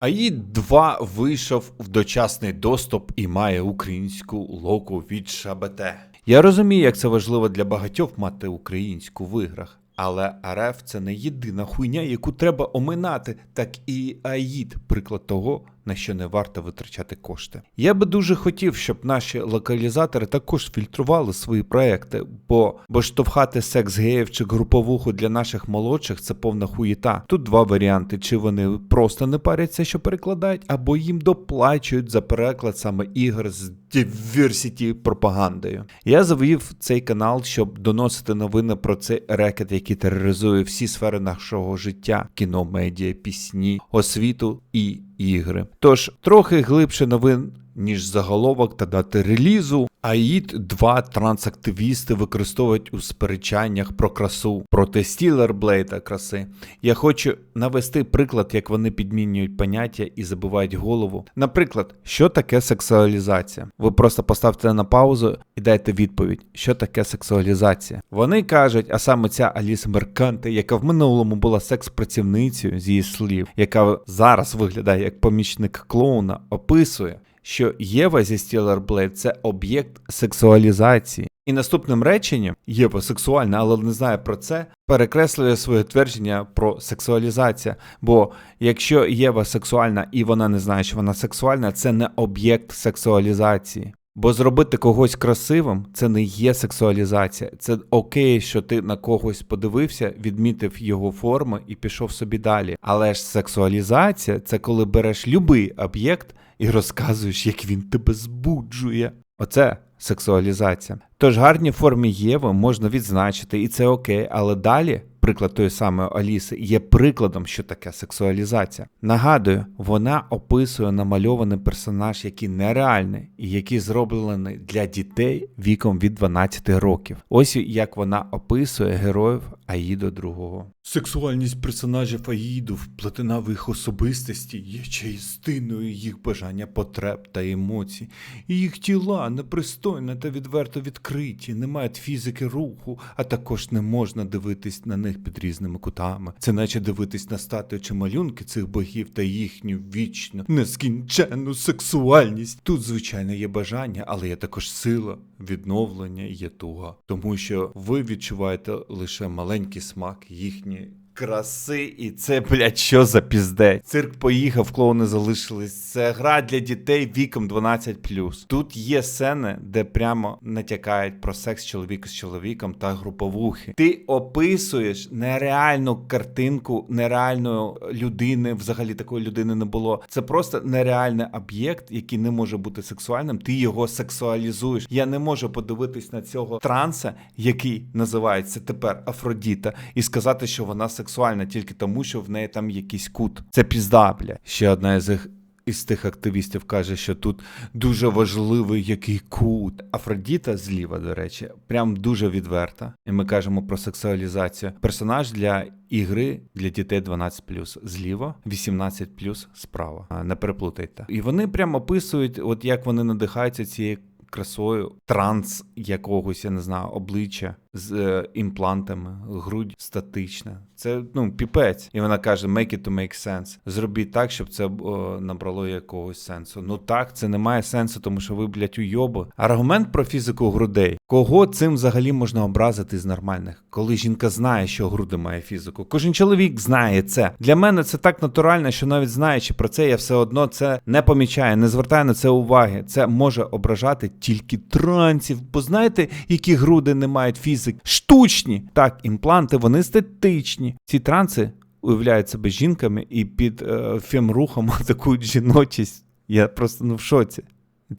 АІД 2 вийшов в дочасний доступ і має українську локу від ШБТ. Я розумію, як це важливо для багатьох мати українську в іграх. Але РФ це не єдина хуйня, яку треба оминати, так і АїД приклад того, на що не варто витрачати кошти. Я би дуже хотів, щоб наші локалізатори також фільтрували свої проекти, бо, бо штовхати секс геїв чи груповуху для наших молодших це повна хуєта. Тут два варіанти: чи вони просто не паряться, що перекладають, або їм доплачують за переклад саме ігор з diversity пропагандою. Я завів цей канал, щоб доносити новини про цей рекет, який тероризує всі сфери нашого життя: кіно, медіа, пісні, освіту і ігри. Тож трохи глибше новин. Ніж заголовок та дати релізу, АІД 2 трансактивісти використовують у сперечаннях про красу проти стілерблейда краси. Я хочу навести приклад, як вони підмінюють поняття і забивають голову. Наприклад, що таке сексуалізація? Ви просто поставте на паузу і дайте відповідь, що таке сексуалізація. Вони кажуть, а саме ця Аліса Мерканте, яка в минулому була секс-працівницею з її слів, яка зараз виглядає як помічник клоуна, описує. Що Єва зі Blade – це об'єкт сексуалізації. І наступним реченням Єва сексуальна, але не знає про це, перекреслює своє твердження про сексуалізацію. Бо якщо Єва сексуальна і вона не знає, що вона сексуальна, це не об'єкт сексуалізації. Бо зробити когось красивим це не є сексуалізація. Це окей, що ти на когось подивився, відмітив його форми і пішов собі далі. Але ж сексуалізація це коли береш любий об'єкт і розказуєш, як він тебе збуджує. Оце сексуалізація. Тож гарні формі Єви можна відзначити, і це окей, але далі. Приклад тої самої Аліси є прикладом, що таке сексуалізація. Нагадую, вона описує намальований персонаж, який нереальний і який зроблений для дітей віком від 12 років. Ось як вона описує героїв Аїдо другого. Сексуальність персонажів Аїду вплетена в їх особистості є частиною їх бажання потреб та емоцій. І їх тіла непристойне та відверто відкриті, не мають фізики руху, а також не можна дивитись на них під різними кутами. Це наче дивитись на статуї чи малюнки цих богів та їхню вічну, нескінченну сексуальність. Тут, звичайно, є бажання, але є також сила, відновлення є туга. Тому що ви відчуваєте лише маленький смак їхньої. Краси, і це, блядь, що за піздець. Цирк поїхав, клоуни залишились. Це гра для дітей віком 12. Тут є сцени, де прямо натякають про секс чоловіка з чоловіком та груповухи. Ти описуєш нереальну картинку нереальної людини. Взагалі такої людини не було. Це просто нереальний об'єкт, який не може бути сексуальним. Ти його сексуалізуєш. Я не можу подивитись на цього транса, який називається тепер Афродіта, і сказати, що вона сексуальна тільки тому, що в неї там якийсь кут. Це пізда, бля. Ще одна із їх. Із тих активістів каже, що тут дуже важливий який кут. Афродіта зліва, до речі, прям дуже відверта. І ми кажемо про сексуалізацію. Персонаж для ігри для дітей 12+, зліва, 18+, справа. Не переплутайте. І вони прям описують, от як вони надихаються цією красою, транс якогось, я не знаю, обличчя з е, імплантами, грудь статична. Це ну піпець. І вона каже: make it to make sense. Зробіть так, щоб це о, набрало якогось сенсу. Ну так, це не має сенсу, тому що ви, блядь, уйоби. Аргумент про фізику грудей. Кого цим взагалі можна образити з нормальних? Коли жінка знає, що груди має фізику. Кожен чоловік знає це. Для мене це так натурально, що навіть знаючи про це, я все одно це не помічаю, не звертаю на це уваги. Це може ображати тільки трансів. Бо знаєте, які груди не мають фізики? Штучні. Так, імпланти, вони естетичні. Ці транси уявляють себе жінками і під е, фемрухом атакують жіночість. Я просто ну в шоці.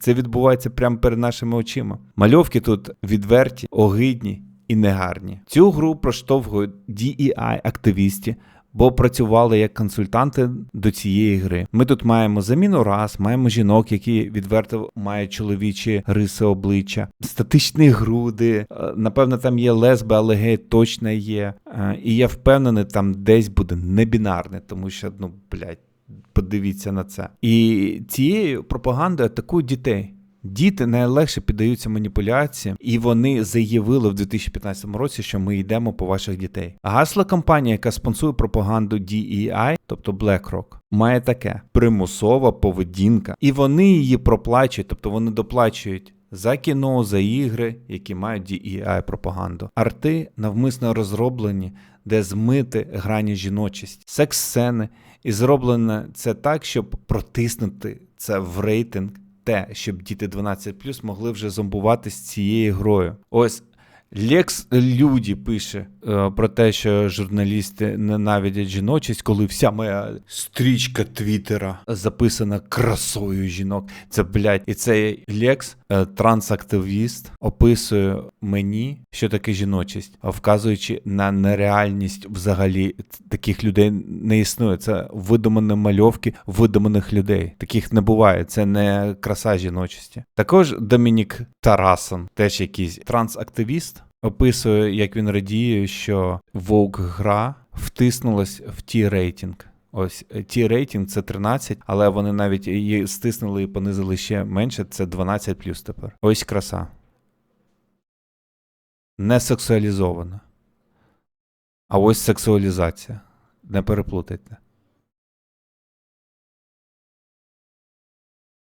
Це відбувається прямо перед нашими очима. Мальовки тут відверті, огидні і негарні. Цю гру проштовхують DEI активісти. Бо працювали як консультанти до цієї гри. Ми тут маємо заміну рас, маємо жінок, які відверто мають чоловічі риси обличчя, статичні груди. е, Напевно, там є лесби, але гей точно є. Е, І я впевнений, там десь буде небінарне, тому що, ну, блядь, подивіться на це. І цією пропагандою атакують дітей. Діти найлегше піддаються маніпуляціям, і вони заявили в 2015 році, що ми йдемо по ваших дітей. Гасло компанії, яка спонсує пропаганду DEI, тобто BlackRock, має таке: примусова поведінка, і вони її проплачують, тобто вони доплачують. За кіно, за ігри, які мають DEI пропаганду. Арти навмисно розроблені, де змити грані жіночість, секс-сцени, і зроблено це так, щоб протиснути це в рейтинг, те, щоб діти 12 могли вже зомбувати з цією грою. Ось Лекс Люді пише е, про те, що журналісти ненавидять жіночість, коли вся моя стрічка Твіттера записана красою жінок. Це блядь, і цей Лекс, е, трансактивіст, описує мені, що таке жіночість, вказуючи на нереальність взагалі таких людей не існує. Це видумані мальовки видуманих людей. Таких не буває. Це не краса жіночості. Також Домінік Тарасон, теж якийсь трансактивіст, описує, як він радіє, що Vogue гра втиснулась в ті рейтинг. Ось ті рейтинг це 13, але вони навіть її стиснули і понизили ще менше. Це 12 плюс тепер. Ось краса. Не сексуалізована. А ось сексуалізація. Не переплутайте.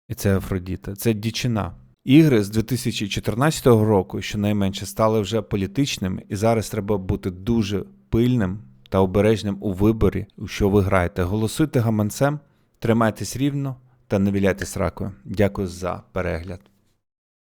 І це Афродіта. Це дічина. Ігри з 2014 року, щонайменше, стали вже політичними, і зараз треба бути дуже пильним та обережним у виборі, у що ви граєте. Голосуйте гаманцем, тримайтесь рівно та не віляйте сракою. Дякую за перегляд.